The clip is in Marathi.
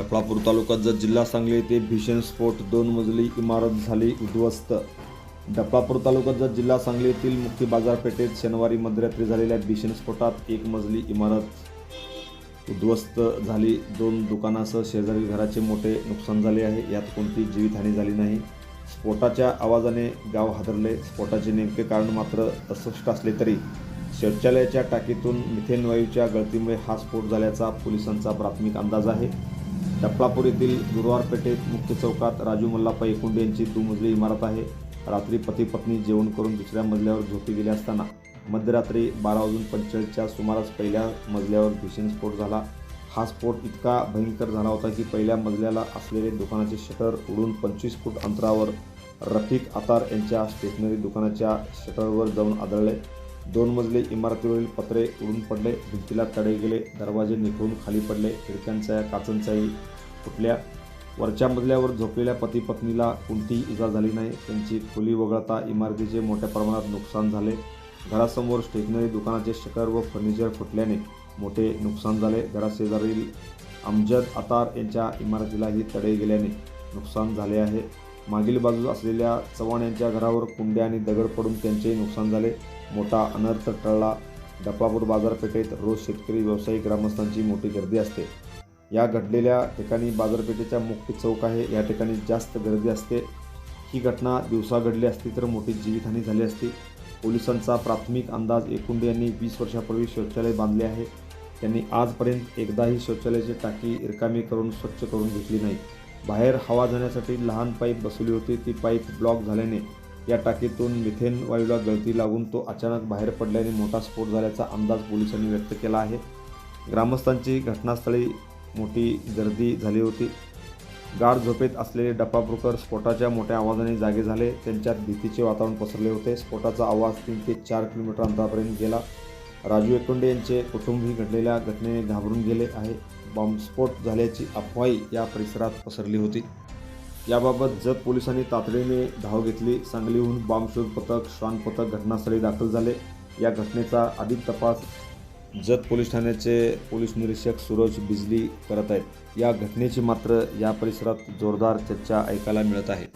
डफळापूर तालुक्यात जत जिल्हा सांगली येथे भीषण स्फोट दोन मजली इमारत झाली उद्ध्वस्त. डपळापूर तालुक्यात जत जिल्हा सांगली येथील मुख्य बाजारपेठेत शनिवारी मध्यरात्री झालेल्या भीषण स्फोटात एक मजली इमारत उद्ध्वस्त झाली. दोन दुकानासह शेजारील घराचे मोठे नुकसान झाले आहे. यात कोणती जीवितहानी झाली नाही. स्फोटाच्या आवाजाने गाव हादरले. स्फोटाचे नेमके कारण मात्र अस्पष्ट असले तरी शौचालयाच्या टाकीतून मिथेन वायूच्या गळतीमुळे हा स्फोट झाल्याचा पोलिसांचा प्राथमिक अंदाज आहे. डफळापूर येथील गुरुवार पेठेत मुख्य चौकात राजू मल्लाप्पा एकुंडे यांची दुमजली इमारत आहे. रात्री पती पत्नी जेवण करून दुसऱ्या मजल्यावर झोपी गेले असताना मध्यरात्री बारा वाजून पंचेचाळीसच्या सुमारास पहिल्या मजल्यावर भीषण स्फोट झाला. हा स्फोट इतका भयंकर झाला होता की पहिल्या मजल्याला असलेले दुकानाचे शटर उडून पंचवीस फूट अंतरावर रफिक अतार यांच्या स्टेशनरी दुकानाच्या शटरवर जाऊन आदळले. दोन मजले इमारतीवरील पत्रे उडून पडले भिंतीला तडे गेले दरवाजे निखळून खाली पडले खिडक्यांच्या काचांचाही फुटल्या. वरच्या मजल्यावर झोपलेल्या पती पत्नीला कोणतीही इजा झाली नाही. त्यांची खोली वगळता इमारतीचे मोठ्या प्रमाणात नुकसान झाले. घरासमोर स्टेशनरी दुकानाचे शटर व फर्निचर फुटल्याने मोठे नुकसान झाले. घराशेजारील अमजद अतार यांच्या इमारतीलाही तडे गेल्याने नुकसान झाले आहे. मागील बाजूस असलेल्या चव्हाण यांच्या घरावर कुंड्या आणि दगड पडून त्यांचेही नुकसान झाले. मोठा अनर्थ टळला. डफळापूर बाजारपेठेत रोज शेतकरी व्यावसायिक ग्रामस्थांची मोठी गर्दी असते. या घडलेल्या ठिकाणी बाजारपेठेच्या मुख्य चौक आहे. या ठिकाणी जास्त गर्दी असते. ही घटना दिवसा घडली असती तर मोठी जीवितहानी झाली असती. पोलिसांचा प्राथमिक अंदाज एकुंडे यांनी वीस वर्षापूर्वी शौचालय बांधले आहे. त्यांनी आजपर्यंत एकदाही शौचालयाची टाकी रिकामी करून स्वच्छ करून घेतली नाही. बाहेर हवा जाण्यासाठी लहान पाईप बसवली होती. ती पाईप ब्लॉक झाल्याने या टाकीतून मिथेन वायूला गळती लागून तो अचानक बाहेर पडल्याने मोठा स्फोट झाल्याचा अंदाज पोलिसांनी व्यक्त केला आहे. ग्रामस्थांची घटनास्थळी मोठी गर्दी झाली होती. गाढ झोपेत असलेले डप्पाब्रुकर स्फोटाच्या मोठ्या आवाजाने जागे झाले. त्यांच्यात भीतीचे वातावरण पसरले होते. स्फोटाचा आवाज तीन ते चार किलोमीटर अंतरापर्यंत गेला. राजू एकुंडे यांचे कुटुंबही घडलेल्या घटनेने घाबरून गेले आहे. बॉम्बस्फोट झाल्याची अफवाही या परिसरात पसरली होती. याबाबत जत पोलिसांनी तातडीने धाव घेतली. सांगलीहून बॉम्बशोध पथक श्वान पथक घटनास्थळी दाखल झाले. या घटनेचा अधिक तपास जत पोलीस ठाण्याचे पोलीस निरीक्षक सूरज बिजली करत आहेत. या घटनेची मात्र या परिसरात जोरदार चर्चा ऐकायला मिळत आहे.